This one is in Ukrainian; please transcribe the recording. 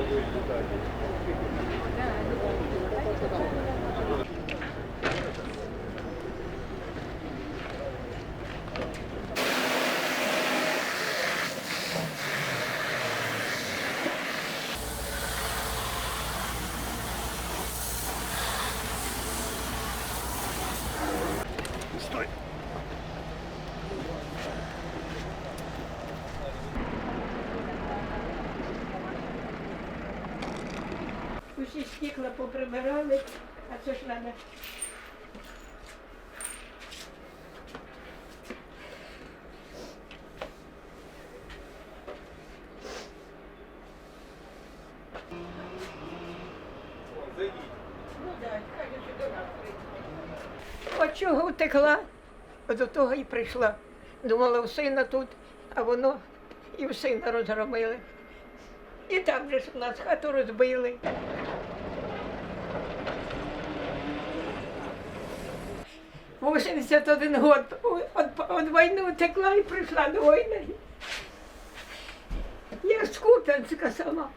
contribuir com a gente. Усі стекла поприбирали, а це ж треба. От чого втекла, до того і прийшла. Думала, у сина тут, а воно і у сина розгромили. І там же ж у нас хату розбили. Восемьдесят один год от війни утекла і прийшла до війни. Я з Куп'янська сама.